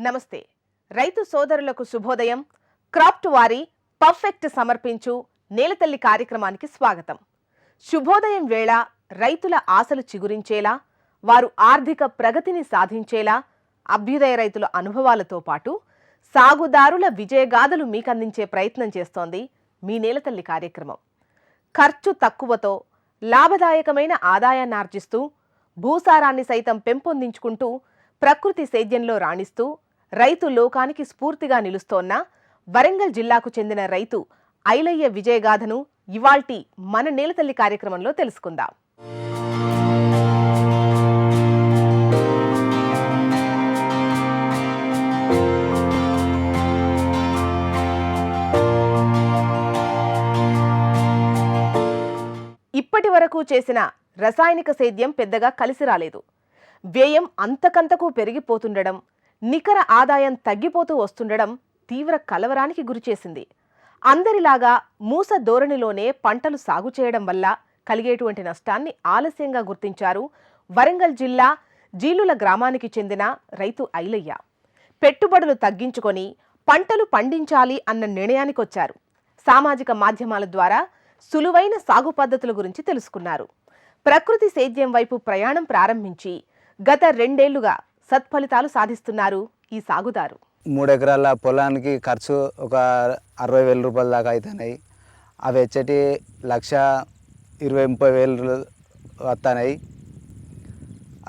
నమస్తే. రైతు సోదరులకు శుభోదయం. క్రాప్ట్ వారి పర్ఫెక్ట్ సమర్పించు నేలతల్లి కార్యక్రమానికి స్వాగతం. శుభోదయం వేళ రైతుల ఆశలు చిగురించేలా వారు ఆర్థిక ప్రగతిని సాధించేలా అభ్యుదయ రైతుల అనుభవాలతో పాటు సాగుదారుల విజయగాథలు మీకందించే ప్రయత్నం చేస్తోంది మీ నేలతల్లి కార్యక్రమం. ఖర్చు తక్కువతో లాభదాయకమైన ఆదాయాన్ని ఆర్జిస్తూ భూసారాన్ని సైతం పెంపొందించుకుంటూ ప్రకృతి సేద్యంలో రాణిస్తూ రైతు లోకానికి స్ఫూర్తిగా నిలుస్తోన్న వరంగల్ జిల్లాకు చెందిన రైతు ఐలయ్య విజయగాథను ఇవాల్టి మన నేలతల్లి కార్యక్రమంలో తెలుసుకుందాం. ఇప్పటి వరకు చేసిన రసాయనిక సేద్యం పెద్దగా కలిసి రాలేదు. వ్యయం అంతకంతకు పెరిగిపోతుండడం నికర ఆదాయం తగ్గిపోతూ వస్తుండడం తీవ్ర కలవరానికి గురిచేసింది అందరిలాగా మూస ధోరణిలోనే పంటలు సాగు చేయడం వల్ల కలిగేటువంటి నష్టాన్ని ఆలస్యంగా గుర్తించారు వరంగల్ జిల్లా జీలుల గ్రామానికి చెందిన రైతు ఐలయ్య. పెట్టుబడులు తగ్గించుకొని పంటలు పండించాలి అన్న నిర్ణయానికొచ్చారు. సామాజిక మాధ్యమాల ద్వారా సులువైన సాగు పద్ధతుల గురించి తెలుసుకున్నారు. ప్రకృతి సేద్యం వైపు ప్రయాణం ప్రారంభించి గత రెండేళ్ళుగా సత్ఫలితాలు సాధిస్తున్నారు ఈ సాగుదారు. మూడు ఎకరాల పొలానికి ఖర్చు ఒక అరవై వేల రూపాయల దాకా అవుతున్నాయి అవి వచ్చేటి లక్ష ఇరవై ముప్పై వేలు వస్తున్నాయి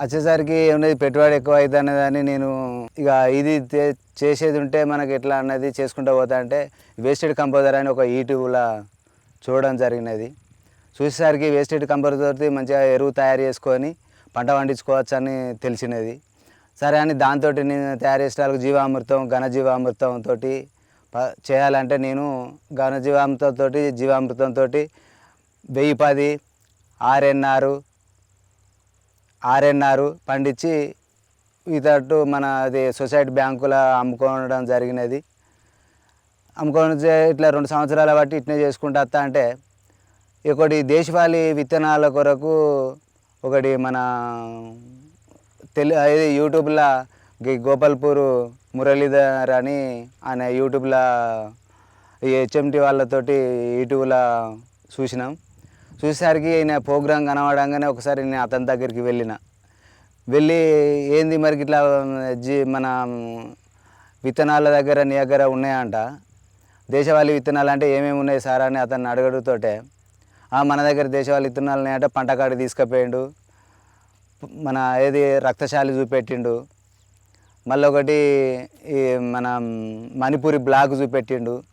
వచ్చేసరికి ఏమన్నది పెట్టుబడి ఎక్కువ అవుతుంది అని నేను ఇక ఇది చేసేది ఉంటే మనకి ఎట్లా అన్నది చేసుకుంటూ పోతా అంటే వేస్టెడ్ కంపోజర్ అని ఒక యూట్యూబ్లో చూడడం జరిగినది. చూసేసరికి వేస్టెడ్ కంపోజర్ తోటి మంచిగా ఎరువు తయారు చేసుకొని పంట పండించుకోవచ్చు అని తెలిసినది. సరే అని దాంతో నేను తయారు చేసేటాలకు జీవామృతం ఘనజీవామృతం తోటి ప- చేయాలంటే నేను ఘనజీవామృతం తోటి జీవామృతం తోటి వెయ్యి పది ఆర్ఎన్ఆర్ ఆర్ఎన్ఆర్ పండించి ఇతట్టు మన అది సొసైటీ బ్యాంకులో అమ్ముకోవడం జరిగినది. అమ్ముకోవడం ఇట్లా రెండు సంవత్సరాల బట్టి ఇట్నే చేసుకుంటూ వస్తా అంటే ఒకటి దేశవాళీ విత్తనాల కొరకు ఒకటి మన తెలి ఇది యూట్యూబ్లో ఈ గోపాల్పూర్ మురళీధర్ అని ఆయన యూట్యూబ్లో ఈ హెచ్ఎంటి వాళ్ళతోటి యూట్యూబ్లో చూసినాం. చూసేసరికి ఈయన ప్రోగ్రాం కనబడంగానే ఒకసారి నేను అతని దగ్గరికి వెళ్ళిన. వెళ్ళి ఏంది మరి ఇట్లా జీ మన విత్తనాల దగ్గర నీ దగ్గర ఉన్నాయంట. దేశవాళీ విత్తనాలు అంటే ఏమేమి ఉన్నాయి సార్ అని అతన్ని అడగడుతోటే మన దగ్గర దేశవాళీ విత్తనాలు ఉన్నాయంటే పంట కాడికి తీసుకుపోయిండు మన ఏది రక్తశాలి చూపెట్టిండు. మళ్ళీ ఒకటి ఈ మన మణిపూరి బ్లాక్ చూపెట్టిండు.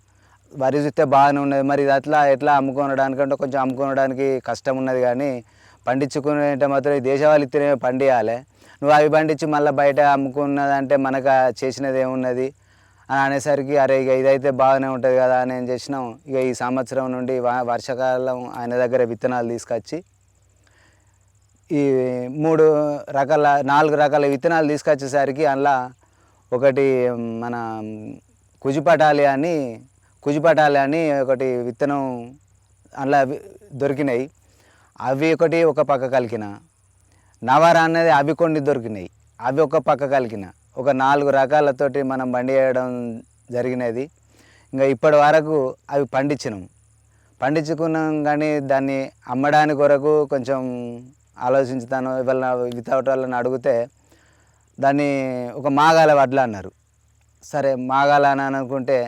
వరి చూస్తే బాగానే ఉన్నది. మరి ఇది అట్లా ఎట్లా అమ్ముకోనడానికంటే కొంచెం అమ్ముకోనడానికి కష్టం ఉన్నది కానీ పండించుకునేట మాత్రం ఈ దేశవాళీ ఇత్తనే పండియాలి. నువ్వు అవి పండించి మళ్ళీ బయట అమ్ముకున్నదంటే మనకు చేసినది ఏమున్నది? అని అనేసరికి అరే ఇక ఇదైతే బాగానే ఉంటుంది కదా అని ఏం చేసినాం. ఇక ఈ సంవత్సరం నుండి వర్షాకాలం ఆయన దగ్గర విత్తనాలు తీసుకొచ్చి ఈ మూడు రకాల నాలుగు రకాల విత్తనాలు తీసుకొచ్చేసరికి అందులో ఒకటి మన కుజిపటాలి అని కుజిపటాలి అని ఒకటి విత్తనం అందులో దొరికినాయి. అవి ఒకటి ఒక పక్క కలికిన. నవార అనేది అవి కొన్ని దొరికినాయి. అవి ఒక పక్క కలికిన. ఒక నాలుగు రకాలతోటి మనం బండి వేయడం జరిగినది. ఇంకా ఇప్పటి వరకు అవి పండించినాం. పండించుకున్నాం కానీ దాన్ని అమ్మడానికి కొరకు కొంచెం ఆలోచించుతాను ఇవాళ వితౌట్ వాళ్ళని అడిగితే దాన్ని ఒక మాగాల వడ్లు అన్నారు. సరే మాగాల అని అనుకుంటే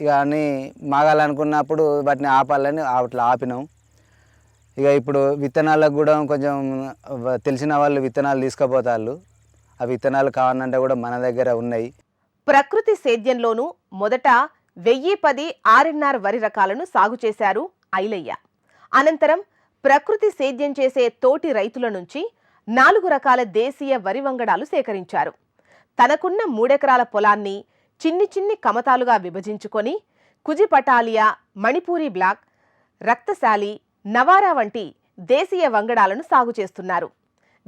ఇక అని మాగాల అనుకున్నప్పుడు వాటిని ఆపాలని అట్లా ఆపినాం. ఇక ఇప్పుడు విత్తనాలకు కూడా కొంచెం తెలిసిన వాళ్ళు విత్తనాలు తీసుకుపోతారు ఆ విత్తనాలు కావాలంటే కూడా మన దగ్గర ఉన్నాయి. ప్రకృతి సేద్యంలోనూ మొదట వెయ్యి పది ఆర్ఎన్ఆర్ వరి రకాలను సాగు చేశారు ఐలయ్య. అనంతరం ప్రకృతి సేద్యం చేసే తోటి రైతుల నుంచి నాలుగు రకాల దేశీయ వరి వంగడాలు సేకరించారు. తనకున్న మూడెకరాల పొలాన్ని చిన్ని చిన్ని కమతాలుగా విభజించుకొని కుజిపటాలియా మణిపూరి బ్లాక్ రక్తశాలి నవారా వంటి దేశీయ వంగడాలను సాగు చేస్తున్నారు.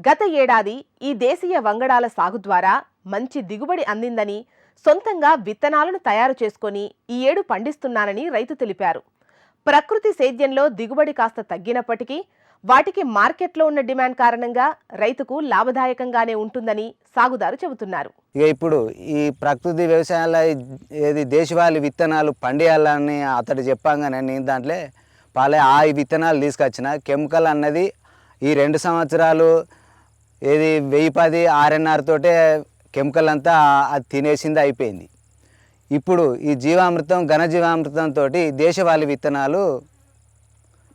గత ఏడాది ఈ దేశీయ వంగడాల సాగు ద్వారా మంచి దిగుబడి అందిందని సొంతంగా విత్తనాలను తయారు చేసుకొని ఈ ఏడు పండిస్తున్నానని రైతు తెలిపారు. ప్రకృతి సేద్యంలో దిగుబడి కాస్త తగ్గినప్పటికీ వాటికి మార్కెట్లో ఉన్న డిమాండ్ కారణంగా రైతుకు లాభదాయకంగానే ఉంటుందని సాగుదారు చెబుతున్నారు. ఇక ఇప్పుడు ఈ ప్రకృతి వ్యవసాయంలో ఏది దేశవాళీ విత్తనాలు పండియాలని అతడు చెప్పంగానే నేను దాంట్లో పాలే ఆ విత్తనాలు తీసుకొచ్చిన. కెమికల్ అన్నది ఈ రెండు సంవత్సరాలు ఏది వెయ్యి పది ఆర్ఎన్ఆర్ తోటే కెమికల్ అంతా అది తినేసింది అయిపోయింది. ఇప్పుడు ఈ జీవామృతం ఘనజీవామృతం తోటి విత్తనాలు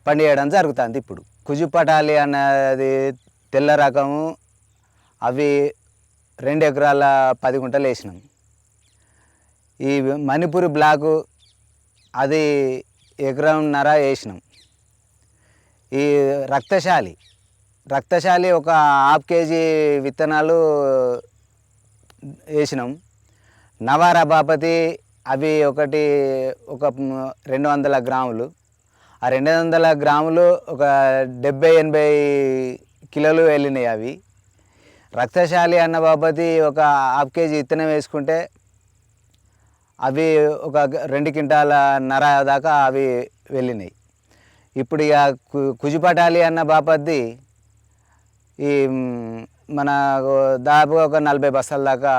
పండియడం జరుగుతుంది ఇప్పుడు. కుజుపటాలి అన్నది తెల్ల రకము అవి రెండు ఎకరాల పది గుంటలు వేసినాం. ఈ మణిపూర్ బ్లాకు అది ఎకరంన్నర వేసినాం. ఈ రక్తశాలి రక్తశాలి ఒక హాఫ్ కేజీ విత్తనాలు వేసినాం. నవారా బాపతి అవి ఒకటి ఒక రెండు వందల గ్రాములు. ఆ రెండు వందల గ్రాములు ఒక డెబ్బై ఎనభై కిలోలు వెళ్ళినాయి అవి. రక్తశాలి అన్న బాపతి ఒక హాఫ్ కేజీ విత్తనం వేసుకుంటే అవి ఒక రెండు క్వింటాల నర దాకా అవి వెళ్ళినాయి. ఇప్పుడు ఇక కుజిపటాలి కుజుపటాలి అన్న బాపతి ఈ మన దాదాపుగా ఒక నలభై బస్తాల దాకా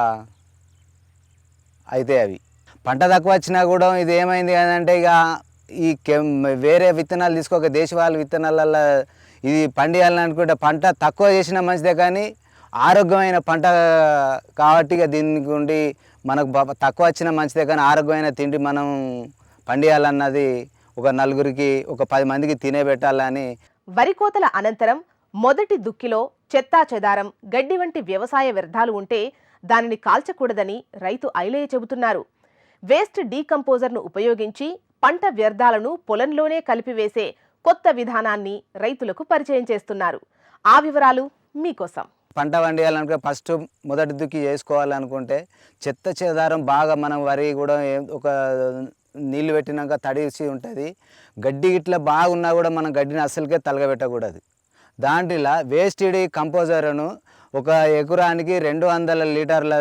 అయితే అవి. పంట తక్కువ వచ్చినా కూడా ఇది ఏమైంది అంటే ఇక ఈ వేరే విత్తనాలు తీసుకోక దేశవాళీ విత్తనాలల్లో ఇది పండియాలనుకుంటే పంట తక్కువ చేసినా మంచిదే కానీ ఆరోగ్యమైన పంట కాబట్టి ఇక దీనికి ఉండి మనకు తక్కువ వచ్చినా మంచిదే కానీ ఆరోగ్యమైన తిండి మనం పండియాలన్నది ఒక నలుగురికి ఒక పది మందికి తినేబెట్టాలని వరి కోతల అనంతరం మొదటి దుక్కిలో చెత్తా చెదారం గడ్డి వంటి వ్యవసాయ వ్యర్థాలు ఉంటే దానిని కాల్చకూడదని రైతు ఐలయ్య చెబుతున్నారు. వేస్ట్ డీకంపోజర్ను ఉపయోగించి పంట వ్యర్థాలను పొలంలోనే కలిపివేసే కొత్త విధానాన్ని రైతులకు పరిచయం చేస్తున్నారు. ఆ వివరాలు మీకోసం. పంట పండియాలనుకుంటే ఫస్ట్ మొదటి దుక్కి చేసుకోవాలనుకుంటే చెత్త చెదారం బాగా మనం వరి కూడా ఒక నీళ్ళు పెట్టినాక తడిసి ఉంటుంది. గడ్డి ఇట్లా బాగున్నా కూడా మనం గడ్డిని అస్సలకే తలగబెట్టకూడదు. దాంట్లో వేస్టెడ్ కంపోజర్ను ఒక ఎకరానికి రెండు వందల లీటర్ల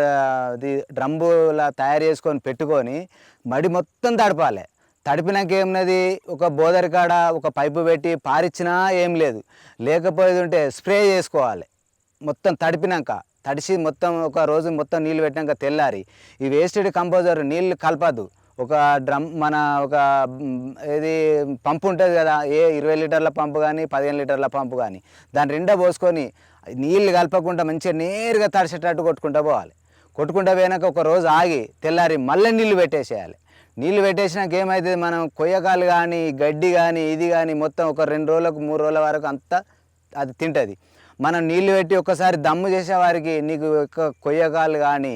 అది డ్రమ్ముల తయారు చేసుకొని పెట్టుకొని మడి మొత్తం తడపాలి. తడిపినాక ఏమున్నది? ఒక బోదరి కాడ ఒక పైపు పెట్టి పారిచ్చినా ఏం లేదు. లేకపోయేది ఉంటే స్ప్రే చేసుకోవాలి. మొత్తం తడిపినాక తడిసి మొత్తం ఒక రోజు మొత్తం నీళ్ళు పెట్టినాక తెల్లారి. ఈ వేస్టెడ్ కంపోజర్ నీళ్ళు కలపద్దు ఒక డ్రమ్ మన ఒక ఇది ఏది పంపు ఉంటుంది కదా ఏ ఇరవై లీటర్ల పంపు కానీ పదిహేను లీటర్ల పంపు కానీ దాని రెండా పోసుకొని నీళ్ళు కలపకుండా మంచిగా నేరుగా తడిసేటట్టు కొట్టుకుంటూ పోవాలి. కొట్టుకుంటూ పోయినాక ఒక రోజు ఆగి తెల్లారి మళ్ళీ నీళ్ళు పెట్టేసేయాలి. నీళ్ళు పెట్టేసినాక ఏమవుతుంది మనం కొయ్యకాలు కానీ గడ్డి కానీ ఇది కానీ మొత్తం ఒక రెండు రోజులకు మూడు రోజుల వరకు అంతా అది తింటుంది. మనం నీళ్ళు పెట్టి ఒక్కసారి దమ్ము చేసేవారికి నీకు ఒక కొయ్యకాలు కానీ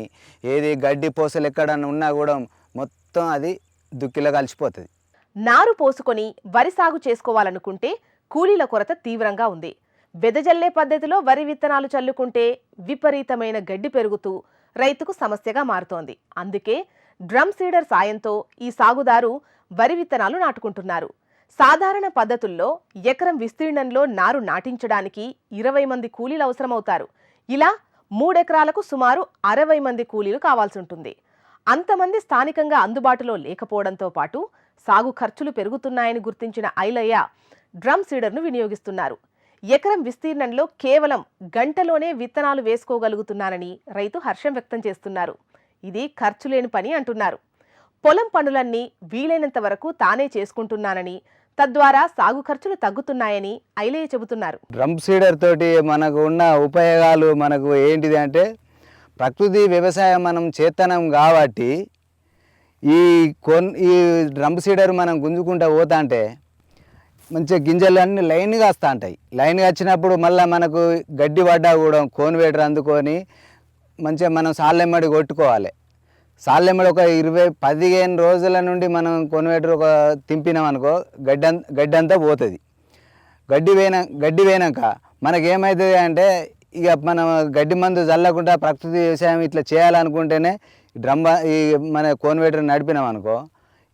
ఏది గడ్డి పూసలు ఎక్కడన్నా ఉన్నా కూడా మొత్తం అది దుక్కిలో కలిసిపోతుంది. నారు పోసుకొని వరి సాగు చేసుకోవాలనుకుంటే కూలీల కొరత తీవ్రంగా ఉంది. వెదజల్లే పద్ధతిలో వరి విత్తనాలు చల్లుకుంటే విపరీతమైన గడ్డి పెరుగుతూ రైతుకు సమస్యగా మారుతోంది. అందుకే డ్రమ్ సీడర్ సాయంతో ఈ సాగుదారు వరి విత్తనాలు నాటుకుంటున్నారు. సాధారణ పద్ధతుల్లో ఎకరం విస్తీర్ణంలో నారు నాటించడానికి ఇరవై మంది కూలీలు అవసరమవుతారు. ఇలా మూడెకరాలకు సుమారు అరవై మంది కూలీలు కావాల్సి ఉంటుంది అంతమంది స్థానికంగా అందుబాటులో లేకపోవడంతో పాటు సాగు ఖర్చులు పెరుగుతున్నాయని గుర్తించిన ఐలయ్య డ్రమ్ సీడర్ను వినియోగిస్తున్నారు. ఎకరం విస్తీర్ణంలో కేవలం గంటలోనే విత్తనాలు వేసుకోగలుగుతున్నానని రైతు హర్షం వ్యక్తం చేస్తున్నారు. ఇది ఖర్చు లేని పని అంటున్నారు. పొలం పనులన్నీ వీలైనంత వరకు తానే చేసుకుంటున్నానని తద్వారా సాగు ఖర్చులు తగ్గుతున్నాయని ఐలయ్య చెబుతున్నారు. డ్రమ్ సీడర్ తోటి మనకు ఉన్న ఉపయోగాలు మనకు ఏంటిది అంటే ప్రకృతి వ్యవసాయం మనం చేతనం కాబట్టి ఈ కొన్ ఈ డ్రమ్ సీడర్ మనం గుంజుకుంటా పోతా అంటే మంచిగా గింజలు అన్నీ లైన్గా వస్తూ ఉంటాయి. లైన్గా వచ్చినప్పుడు మళ్ళీ మనకు గడ్డి పడ్డా కూడా కోన్వేటర్ అందుకొని మంచిగా మనం సాల్లెమ్మడి కొట్టుకోవాలి. సాళ్ళెమ్మడి ఒక ఇరవై పదిహేను రోజుల నుండి మనం కొన్వేటర్ ఒక తింపినాం అనుకో గడ్డి గడ్డి అంతా పోతుంది. గడ్డి వేన గడ్డి పోయినాక మనకేమవుతుంది అంటే ఇక మనం గడ్డి మందు చల్లకుండా ప్రకృతి వ్యవసాయం ఇట్లా చేయాలనుకుంటేనే డ్రమ్ ఈ మన కోన్వేటర్ నడిపినాం అనుకో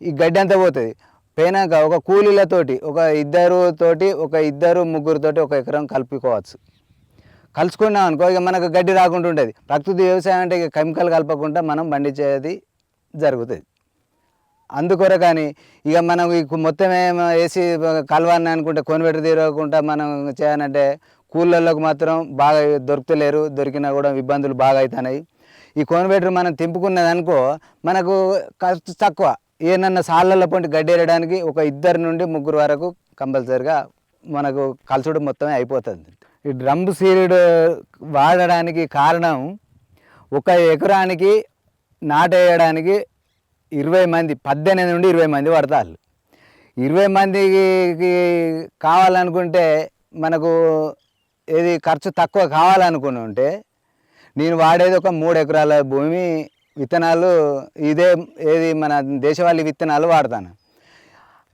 ఈ గడ్డి అంతా పోతుంది. పోయినాక ఒక కూలీలతోటి ఒక ఇద్దరు తోటి ఒక ఇద్దరు ముగ్గురుతోటి ఒక ఎకరం కలుపుకోవచ్చు. కలుసుకున్నాం అనుకో ఇక మనకు గడ్డి రాకుండా ఉంటుంది ప్రకృతి వ్యవసాయం అంటే ఇక కెమికల్ కలపకుండా మనం పండించేది జరుగుతుంది. అందుకొరకని ఇక మనం ఈ మొత్తం ఏం వేసి కలవాలని అనుకుంటే కొనిపెట్టి తీరకుండా మనం చేయాలంటే కూళ్ళల్లోకి మాత్రం బాగా దొరుకుతలేరు. దొరికినా కూడా ఇబ్బందులు బాగా అవుతున్నాయి. ఈ కోనబెటర్ మనం తెంపుకున్నది అనుకో మనకు ఖర్చు తక్కువ. ఏమన్నా సాళ్ళల్లో పొంటి గడ్డి ఏరడానికి ఒక ఇద్దరు నుండి ముగ్గురు వరకు కంపల్సరిగా మనకు కలుసుడు మొత్తమే అయిపోతుంది. ఈ డ్రమ్ సీడ్ వాడడానికి కారణం ఒక ఎకరానికి నాటేయడానికి ఇరవై మంది పద్దెనిమిది నుండి ఇరవై మంది పడతారు. ఇరవై మందికి కావాలనుకుంటే మనకు ఏది ఖర్చు తక్కువ కావాలనుకుని ఉంటే నేను వాడేది ఒక మూడు ఎకరాల భూమి విత్తనాలు ఇదే ఏది మన దేశవాళీ విత్తనాలు వాడతాను.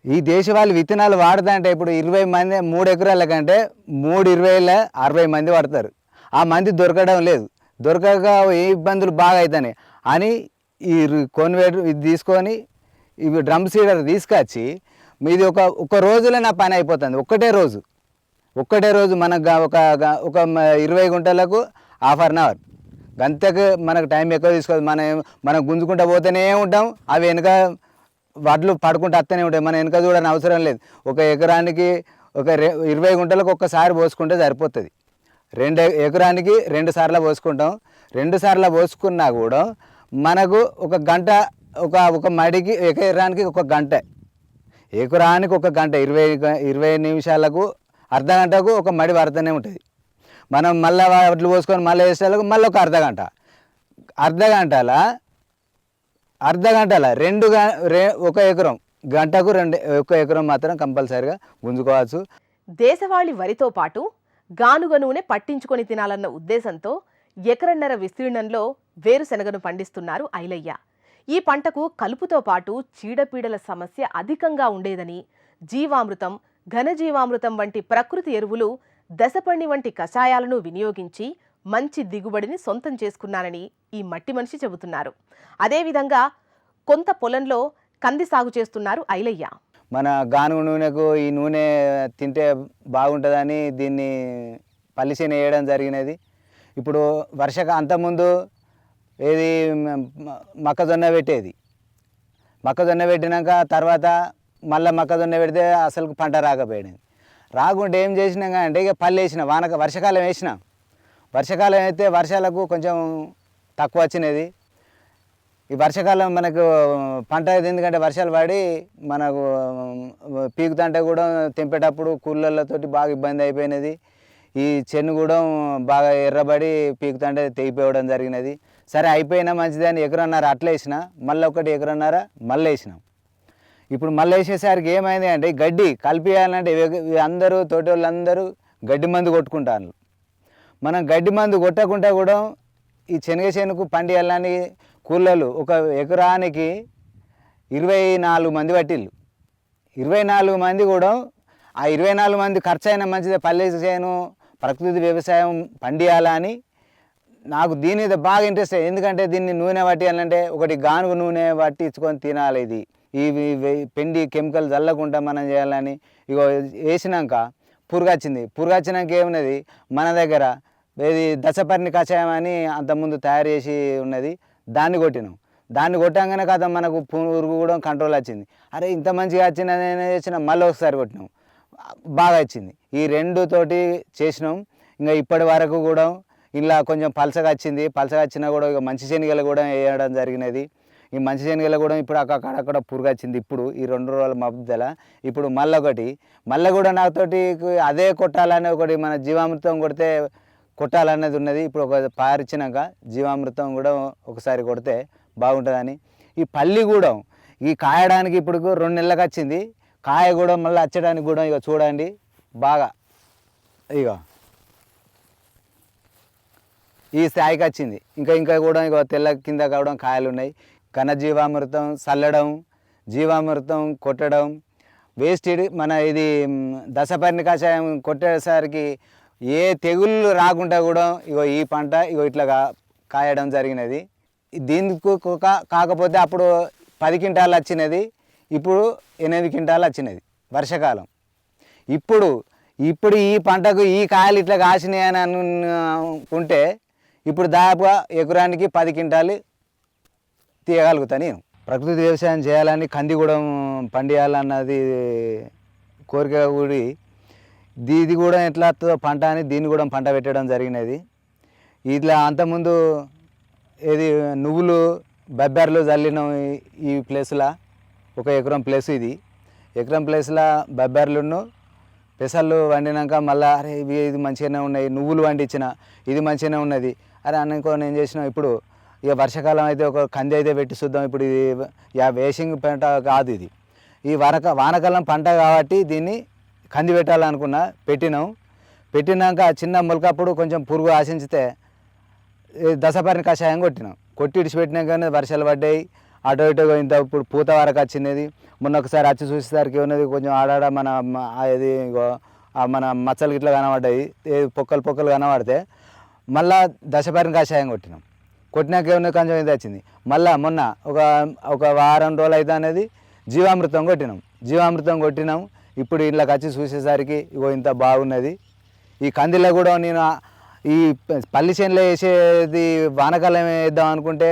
ఈ దేశవాళీ విత్తనాలు వాడతా అంటే ఇప్పుడు ఇరవై మంది మూడు ఎకరాల కంటే మూడు ఇరవైల అరవై మంది పడతారు. ఆ మంది దొరకడం లేదు. దొరకక ఏ ఇబ్బందులు బాగా అవుతాయి అని ఈ కొన్వేటర్ ఇది తీసుకొని ఇవి డ్రమ్ సీడర్ తీసుకొచ్చి మీది ఒక ఒక రోజులో నా పని అయిపోతుంది. ఒక్కటే రోజు. ఒక్కటే రోజు మనకు ఒక ఒక ఇరవై గుంటలకు హాఫ్ అన్ అవర్. గంతకు మనకు టైం ఎక్కువ తీసుకోదు. మనం మనం గుంజుకుంటూ పోతూనే ఉంటాం. అవి వెనుక వడ్లు పడుకుంటూ వస్తూనే ఉంటాయి. మన వెనుక చూడని అవసరం లేదు. ఒక ఎకరానికి ఒక రె ఇరవై గుంటలకు ఒక్కసారి పోసుకుంటే సరిపోతుంది. రెండు ఎకరానికి రెండు సార్లు పోసుకుంటాం. రెండు సార్లు పోసుకున్నా కూడా మనకు ఒక గంట ఒక ఒక మడికి ఎకరానికి ఒక గంట. ఎకరానికి ఒక గంట. ఇరవై ఇరవై నిమిషాలకు అర్ధ గంటకు ఒక మడి పడుతూనే ఉంటుంది. మనం మళ్ళీ వడ్లు పోసుకొని మళ్ళీ వేసేలకు మళ్ళీ ఒక అర్ధ గంట. అర్ధ గంటల అర్ధ గంటల రెండు రే ఒక ఎకరం గంటకు రెండు ఒక ఎకరం మాత్రం కంపల్సరిగా గుంజుకోవచ్చు. దేశవాళీ వరితో పాటు గానుగ నూనె పట్టించుకొని తినాలన్న ఉద్దేశంతో ఎకరన్నర విస్తీర్ణంలో వేరుశనగను పండిస్తున్నారు ఐలయ్య. ఈ పంటకు కలుపుతో పాటు చీడపీడల సమస్య అధికంగా ఉండేదని జీవామృతం ఘనజీవామృతం వంటి ప్రకృతి ఎరువులు దశపండి వంటి కషాయాలను వినియోగించి మంచి దిగుబడిని సొంతం చేసుకున్నానని ఈ మట్టి మనిషి చెబుతున్నారు. అదేవిధంగా కొంత పొలంలో కంది సాగు చేస్తున్నారు ఐలయ్య. మన గానుగ నూనెకు ఈ నూనె తింటే బాగుంటుందని దీన్ని పల్లిసేన వేయడం జరిగినది. ఇప్పుడు వర్షక అంతకుముందు ఏది మొక్కజొన్న పెట్టేది. మొక్కజొన్న పెట్టినాక తర్వాత మళ్ళీ మొక్కజొన్న పెడితే అసలు పంట రాకపోయింది రాకుంటే ఏం చేసినాం అంటే ఇక పళ్ళు వేసిన వానక వర్షాకాలం వేసిన. వర్షాకాలం అయితే వర్షాలకు కొంచెం తక్కువ వచ్చినది. ఈ వర్షాకాలం మనకు పంట ఎందుకంటే వర్షాలు పడి మనకు పీకుతుంటే కూడా తెంపేటప్పుడు కూలర్లతోటి బాగా ఇబ్బంది అయిపోయినది. ఈ చెన్ను కూడా బాగా ఎర్రబడి పీకుతుంటే తెగిపోవడం జరిగినది. సరే అయిపోయినా మంచిదని ఎకరన్నర అట్లా వేసిన మళ్ళీ ఒకటి ఎకరన్నర మళ్ళీ వేసినాం ఇప్పుడు మళ్ళీ వేసేసరికి ఏమైంది అంటే గడ్డి కలిపియాలంటే అందరూ తోటి వాళ్ళందరూ గడ్డి మందు కొట్టుకుంటారు. మనం గడ్డి మందు కొట్టకుండా కూడా ఈ శనగ చేనుకు పండియాలని కూలలు ఒక ఎకరానికి ఇరవై నాలుగు మంది పట్టిల్లు. ఇరవై నాలుగు మంది కూడా ఆ ఇరవై నాలుగు మంది ఖర్చు అయినా మంచిదే పల్లె చేను ప్రకృతి వ్యవసాయం పండియాలని నాకు దీని మీద బాగా ఇంట్రెస్ట్ ఎందుకంటే దీన్ని నూనె పట్టియాలంటే ఒకటి గానుగ నూనె పట్టించుకొని తినాలి ఇది. ఇవి పెండి కెమికల్ చల్లకుండా మనం చేయాలని ఇగో వేసినాక పురుగొచ్చింది. పురుగొచ్చినాక ఏమున్నది? మన దగ్గర ఏది దశపర్ణి కషాయం అని అంతకుముందు తయారు చేసి ఉన్నది. దాన్ని కొట్టినాం. దాన్ని కొట్టంగానే కదా మనకు పురుగు కూడా కంట్రోల్ వచ్చింది. అరే ఇంత మంచిగా వచ్చినది చేసిన మళ్ళీ ఒకసారి కొట్టినాం. బాగా వచ్చింది. ఈ రెండు తోటి చేసినాం. ఇంకా ఇప్పటి వరకు కూడా ఇలా కొంచెం పలసగా వచ్చింది. పలసగా వచ్చినా కూడా ఇక మంచి శనగలు కూడా వేయడం జరిగినది. ఈ మంచి శనగలు కూడా ఇప్పుడు అక్కడక్కడ పురుగు వచ్చింది ఇప్పుడు ఈ రెండు రోజుల మధ్యల ఇప్పుడు మళ్ళీ ఒకటి మళ్ళీ కూడా నాతోటి అదే కొట్టాలని ఒకటి మన జీవామృతం కొడితే కొట్టాలనేది ఉన్నది. ఇప్పుడు ఒక పారిచ్చినాక జీవామృతం కూడా ఒకసారి కొడితే బాగుంటుందని. ఈ పల్లి కూడా ఈ కాయడానికి ఇప్పుడు రెండు నెలలకు వచ్చింది. కాయ కూడా మళ్ళీ వచ్చడానికి కూడా ఇక చూడండి. బాగా ఇక ఈ స్థాయికి వచ్చింది. ఇంకా ఇంకా కూడా ఇక తెల్ల కింద కావడం కాయలు ఉన్నాయి ఘనజీవామృతం చల్లడం జీవామృతం కొట్టడం. వేస్టెడ్ మన ఇది దశపర్ణి కషాయం కొట్టేసరికి ఏ తెగుళ్ళు రాకుండా కూడా ఇగో ఈ పంట ఇగో ఇట్లా కాయడం జరిగినది. దీనికి కాకపోతే అప్పుడు పది క్వింటాలు వచ్చినది ఇప్పుడు ఎనిమిది క్వింటాలు వచ్చినది వర్షాకాలం. ఇప్పుడు ఇప్పుడు ఈ పంటకు ఈ కాయలు ఇట్లా కాసినాయి అని అనుకుంటే ఇప్పుడు దాదాపుగా ఎకరానికి పది క్వింటాలు తీయగలుగుతా నేను. ప్రకృతి వ్యవసాయం చేయాలని కందిగూడెం పండియాలన్నది కోరిక కూడి దీ- ఇది కూడా ఎట్లా వస్తుందో పంట అని దీన్ని కూడా పంట పెట్టడం జరిగినది. ఇట్లా అంతకుముందు ఏది నువ్వులు బబ్బెర్లు చల్లినాం ఈ- ప్లేస్లో ఒక ఎకరం ప్లేస్ ఇది. ఎకరం ప్లేస్లో బబ్బెర్లును పెసర్లు వండినాక మళ్ళీ అరే ఇవి ఇది మంచిగానే ఉన్నాయి నువ్వులు వండించిన ఇది మంచిగానే ఉన్నది. అరే అనుకో నేను చేసిన ఇప్పుడు ఇక వర్షాకాలం అయితే ఒక కంది అయితే పెట్టి చూద్దాం. ఇప్పుడు ఇది ఇక వేసింగ్ పంట కాదు ఇది. ఈ వరక వానకాలం పంట కాబట్టి దీన్ని కంది పెట్టాలనుకున్నా పెట్టినాం. పెట్టినాక చిన్న మొలకప్పుడు కొంచెం పురుగు ఆశించితే దశపరిని కషాయం కొట్టినాం. కొట్టి ఇడిచిపెట్టినాకనే వర్షాలు పడ్డాయి. అటో ఇటో ఇంత ఇప్పుడు పూత వరకు వచ్చినది మొన్న ఒకసారి వచ్చి చూసేసరికి ఉన్నది కొంచెం ఆడాడ మన ఇది మన మచ్చలు గిట్ల కనబడ్డాయి. పొక్కలు పొక్కలు కనబడితే మళ్ళా దశపరిని కషాయం కొట్టినాం. కొట్టినాక ఏమన్నా కొంచెం ఇది వచ్చింది. మళ్ళా మొన్న ఒక ఒక వారం రోజులు అయితే అనేది జీవామృతం కొట్టినాం. జీవామృతం కొట్టినాం. ఇప్పుడు ఇంట్లోకి వచ్చి చూసేసరికి ఇగో ఇంత బాగున్నది. ఈ కందిలో కూడా నేను ఈ పల్లి చేనులో వేసేది వానకాలం వేద్దాం అనుకుంటే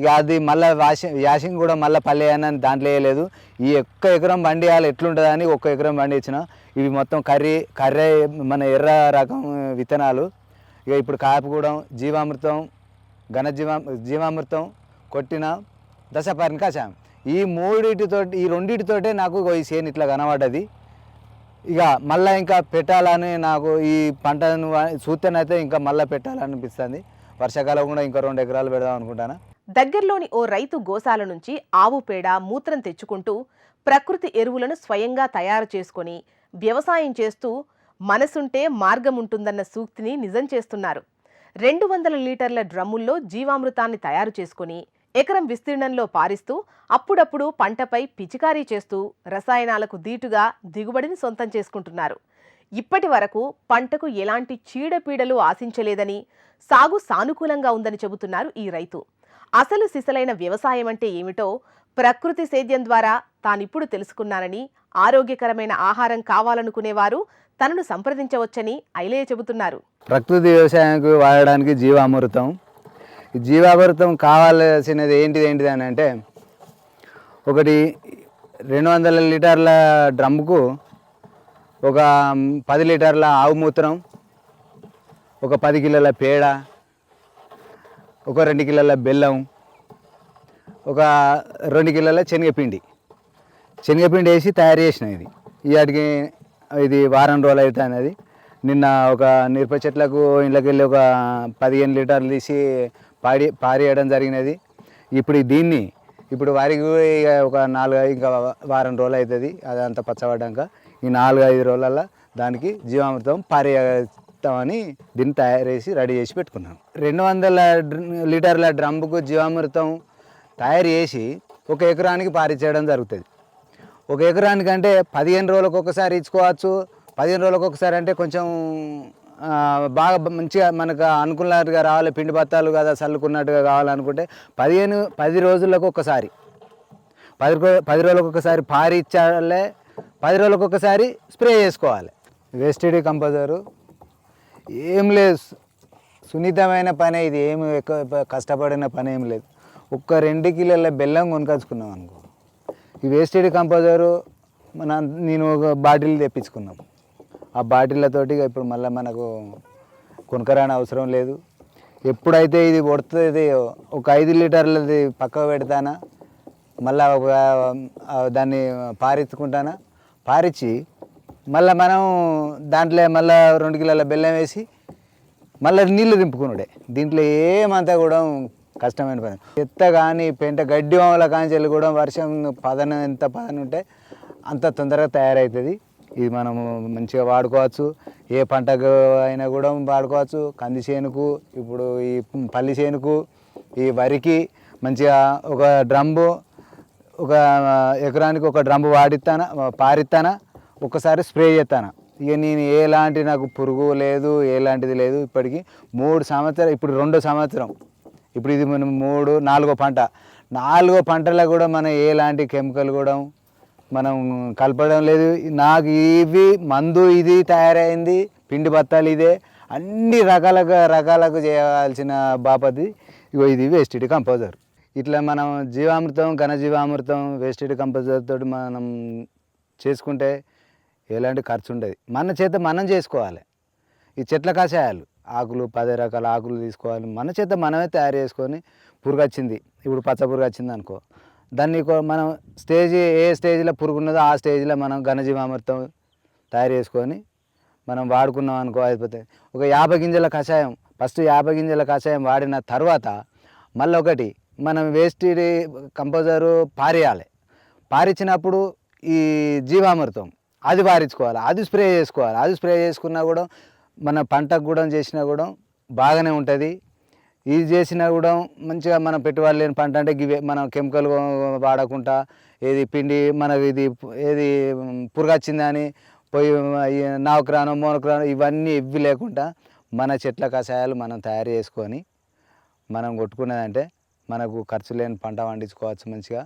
ఇక అది మళ్ళీ వాషింగ్ యాసింగ్ కూడా మళ్ళీ పల్లె అని దాంట్లో వేయలేదు. ఈ ఒక్క ఎకరం బండి వేయాలి ఎట్లుంటుందని ఒక్క ఎకరం బండి ఇచ్చిన. ఇవి మొత్తం కర్రీ కర్రీ మన ఎర్ర రకం విత్తనాలు. ఇక ఇప్పుడు కాపు కూడా జీవామృతం ఘన జీవా జీవామృతం కొట్టిన దశపర్ణ కషాయం ఈ మూడిటితో ఈ రెండిటితోటే నాకు ఈ చేను ఇట్లా కనబడ్డది. ఇక మళ్ళీ ఇంకా పెట్టాలని నాకు ఈ పంటను వా- చూస్తేనైతే ఇంకా మళ్ళీ పెట్టాలనిపిస్తుంది. వర్షాకాలం కూడా ఇంకా రెండు ఎకరాలు పెడదాం అనుకుంటాను? దగ్గరలోని ఓ రైతు గోశాల నుంచి ఆవు పేడ మూత్రం తెచ్చుకుంటూ ప్రకృతి ఎరువులను స్వయంగా తయారు చేసుకొని వ్యవసాయం చేస్తూ మనసుంటే మార్గం ఉంటుందన్న సూక్తిని నిజం చేస్తున్నారు. రెండు వందల లీటర్ల డ్రమ్ముల్లో జీవామృతాన్ని తయారు చేసుకుని ఎకరం విస్తీర్ణంలో పారిస్తూ అప్పుడప్పుడు పంటపై పిచికారీ చేస్తూ రసాయనాలకు దీటుగా దిగుబడిని సొంతం చేసుకుంటున్నారు. ఇప్పటి వరకు పంటకు ఎలాంటి చీడపీడలు ఆశించలేదని సాగు సానుకూలంగా ఉందని చెబుతున్నారు ఈ రైతు. అసలు సిసలైన వ్యవసాయం అంటే ఏమిటో ప్రకృతి సేద్యం ద్వారా తానిప్పుడు తెలుసుకున్నానని ఆరోగ్యకరమైన ఆహారం కావాలనుకునేవారు తనను సంప్రదించవచ్చని ఐలయ్య చెబుతున్నారు. ప్రకృతి వ్యవసాయానికి వాడడానికి జీవామృతం. జీవామృతం కావాల్సినది ఏంటిది ఏంటిది అని అంటే ఒకటి రెండు వందల లీటర్ల డ్రమ్ముకు ఒక పది లీటర్ల ఆవు మూత్రం ఒక పది కిలోల పేడ ఒక రెండు కిలోల బెల్లం ఒక రెండు కిలోల శనగపిండి. శనగపిండి వేసి తయారు చేసిన ఇది. ఇవాటికి ఇది వారం రోజులు అవుతుంది అనేది నిన్న ఒక మిరప చెట్లకు ఇంట్లోకి వెళ్ళి ఒక పదిహేను లీటర్లు తీసి పాడి పారేయడం జరిగినది. ఇప్పుడు దీన్ని ఇప్పుడు వారికి ఇక ఒక నాలుగు ఇంకా వారం రోజులు అవుతుంది. అదంతా పచ్చబడ్డాక ఈ నాలుగు ఐదు రోజులలో దానికి జీవామృతం పారేస్తామని దీన్ని తయారు చేసి రెడీ చేసి పెట్టుకున్నాం. రెండు వందల లీటర్ల డ్రమ్ముకు జీవామృతం తయారు చేసి ఒక ఎకరానికి పారించడం జరుగుతుంది. ఒక ఎకరానికి అంటే పదిహేను రోజులకు ఒకసారి ఇచ్చుకోవచ్చు. పదిహేను రోజులకు ఒకసారి అంటే కొంచెం బాగా మంచిగా మనకు అనుకున్నట్టుగా రావాలి. పిండి బత్తాలు కదా చల్లుకున్నట్టుగా కావాలనుకుంటే పదిహేను పది రోజులకు ఒకసారి. పది పది రోజులకు ఒకసారి పారి ఇచ్చాలే పది రోజులకు ఒకసారి స్ప్రే చేసుకోవాలి. వేస్టెడ్ కంపోజరు ఏం లేదు. సున్నితమైన పని ఇది. ఏమి ఎక్కువ కష్టపడిన పని ఏం లేదు. ఒక్క రెండు కిలోల బెల్లం కొనుకొచ్చుకున్నాం అనుకో. ఈ వేస్టెడ్ కంపోజరు మన నేను ఒక బాటిల్ తెప్పించుకున్నాం. ఆ బాటిళ్ళతోటి ఇప్పుడు మళ్ళీ మనకు కొనకరాని అవసరం లేదు. ఎప్పుడైతే ఇది పడుతుంది ఒక ఐదు లీటర్లది పక్కకు పెడతానా మళ్ళీ ఒక దాన్ని పారించుకుంటానా పారించి మళ్ళీ మనం దాంట్లో మళ్ళీ రెండు కిలోల బెల్లం వేసి మళ్ళీ నీళ్ళు దింపుకున్నాడే దీంట్లో ఏమంతా కూడా కష్టమైన పని. చెత్త కానీ పెంట గడ్డి వాముల కాంచెలు కూడా వర్షం పదన ఎంత పదన ఉంటే అంత తొందరగా తయారవుతుంది ఇది మనము మంచిగా వాడుకోవచ్చు. ఏ పంటకు అయినా కూడా వాడుకోవచ్చు. కంది చేనుకు ఇప్పుడు ఈ పల్లి చేనుకు ఈ వరికి మంచిగా ఒక డ్రమ్ము ఒక ఎకరానికి ఒక డ్రమ్ము వాడిస్తానా పారిస్తానా ఒకసారి స్ప్రే చేస్తాను ఇక నేను ఎలాంటి నాకు పురుగు లేదు ఎలాంటిది లేదు. ఇప్పటికి మూడు సంవత్సరం ఇప్పుడు రెండో సంవత్సరం. ఇప్పుడు ఇది మనం మూడు నాలుగో పంట. నాలుగో పంటలో కూడా మనం ఎలాంటి కెమికల్ కూడా మనం కలపడం లేదు. నాకు ఇవి మందు ఇది తయారైంది పిండి బత్తాలు ఇదే. అన్ని రకాలుగా రకాలకు చేయాల్సిన బాపతి ఇగో ఇది వేస్టిడ్ కంపోజర్. ఇట్లా మనం జీవామృతం ఘనజీవామృతం వేస్టెడ్ కంపోజర్ తోటి మనం చేసుకుంటే ఎలాంటి ఖర్చు ఉండదు మన చేత మనం చేసుకోవాలి. ఈ చెట్ల కషాయాలు. ఆకులు పది రకాల ఆకులు తీసుకోవాలి. మన చేత మనమే తయారు చేసుకొని పురుగు వచ్చింది ఇప్పుడు పచ్చ పురుగు వచ్చింది అనుకో. దాన్ని మనం స్టేజ్ ఏ స్టేజ్లో పురుగు ఉన్నదో ఆ స్టేజ్లో మనం ఘనజీవామృతం తయారు చేసుకొని మనం వాడుకున్నాం అనుకో అయిపోతుంది ఒక యాభై గింజల కషాయం ఫస్ట్ యాభై గింజల కషాయం వాడిన తర్వాత మళ్ళీ ఒకటి మనం వేస్ట్ కంపోజరు పారేయాలి. పారించినప్పుడు ఈ జీవామృతం అది పారించుకోవాలి అది స్ప్రే చేసుకోవాలి. అది స్ప్రే చేసుకున్నా కూడా మన పంటకు కూడా చేసినా కూడా బాగానే ఉంటుంది. ఇది చేసినా కూడా మంచిగా మనం పెట్టుబడి లేని పంట అంటే గివే మనం కెమికల్ వాడకుండా ఏది పిండి మనకు ఇది ఏది పురుగు వచ్చిందని పోయి నావక్రాను మోనక్రాను ఇవన్నీ ఇవి లేకుండా మన చెట్ల కషాయాలు మనం తయారు చేసుకొని మనం కొట్టుకున్నదంటే మనకు ఖర్చు లేని పంట పండించుకోవచ్చు మంచిగా.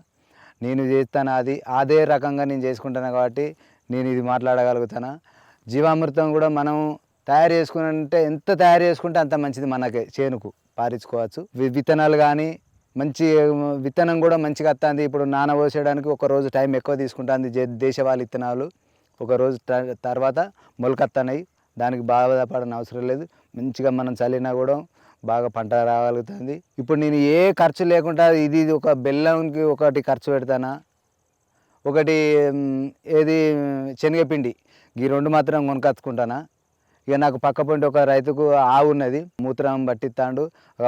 నేను చేస్తాను అది అదే రకంగా నేను చేసుకుంటాను కాబట్టి నేను ఇది మాట్లాడగలుగుతాను. జీవామృతం కూడా మనం తయారు చేసుకున్నంటే ఎంత తయారు చేసుకుంటే అంత మంచిది మనకి చేనుకు పారించుకోవచ్చు విత్తనాలు కానీ మంచి విత్తనం కూడా మంచిగా వస్తుంది. ఇప్పుడు నానబోసేయడానికి ఒక రోజు టైం ఎక్కువ తీసుకుంటుంది దేశవాళి విత్తనాలు. ఒక రోజు త- తర్వాత మొలకత్తన్నాయి. దానికి బాధపడని అవసరం లేదు. మంచిగా మనం చల్లినా కూడా బాగా పంట రాగలుగుతుంది. ఇప్పుడు నేను ఏ ఖర్చు లేకుండా ఇది ఇది ఒక బెల్లంకి ఒకటి ఖర్చు పెడతానా? ఒకటి ఏది శనగపిండి. ఈ రెండు మాత్రం కొనుకొచ్చుకుంటానా? ఇక నాకు పక్క పొంటి ఒక రైతుకు ఆవు ఉన్నది మూత్రం పట్టిస్తాడు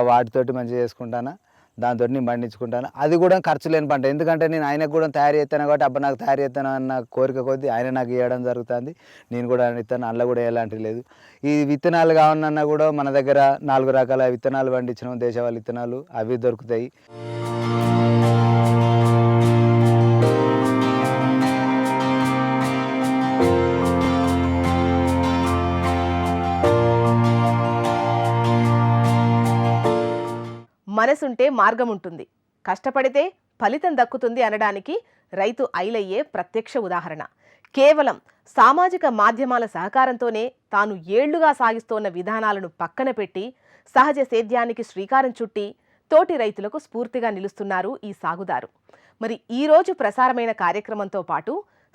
వాటితోటి మంచిగా చేసుకుంటాను దాంతో నేను పండించుకుంటాను. అది కూడా ఖర్చు లేని పంట. ఎందుకంటే నేను ఆయనకు కూడా తయారు చేస్తాను కాబట్టి అబ్బా నాకు తయారు చేస్తాను అన్న కోరిక కొద్దీ ఆయన నాకు ఇవ్వడం జరుగుతుంది. నేను కూడా ఇస్తాను అందులో కూడా ఎలాంటివి లేదు. ఈ విత్తనాలు కావాలన్నా కూడా మన దగ్గర నాలుగు రకాల విత్తనాలు పండించడం దేశవాళీ విత్తనాలు అవి దొరుకుతాయి. మనసుంటే మార్గం ఉంటుంది కష్టపడితే ఫలితం దక్కుతుంది అనడానికి రైతు ఐలయ్యే ప్రత్యక్ష ఉదాహరణ. కేవలం సామాజిక మాధ్యమాల సహకారంతోనే తాను ఏళ్ళుగా సాగిస్తోన్న విధానాలను పక్కన పెట్టి సహజ సేద్యానికి శ్రీకారం చుట్టి తోటి రైతులకు స్ఫూర్తిగా నిలుస్తున్నారు ఈ సాగుదారు. మరి ఈ రోజు ప్రసారమైన కార్యక్రమంతో పాటు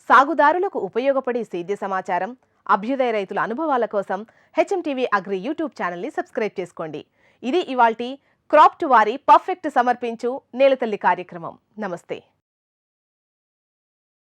సాగుదారులకు ఉపయోగపడే సేద్య సమాచారం అభ్యుదయ రైతుల అనుభవాల కోసం హెచ్ఎంటీవీ అగ్రి యూట్యూబ్ ఛానల్ని సబ్స్క్రైబ్ చేసుకోండి. ఇది ఇవాల్టి క్రాప్ట్ వారి పర్ఫెక్ట్ సమర్పించు నేలతల్లి కార్యక్రమం. నమస్తే.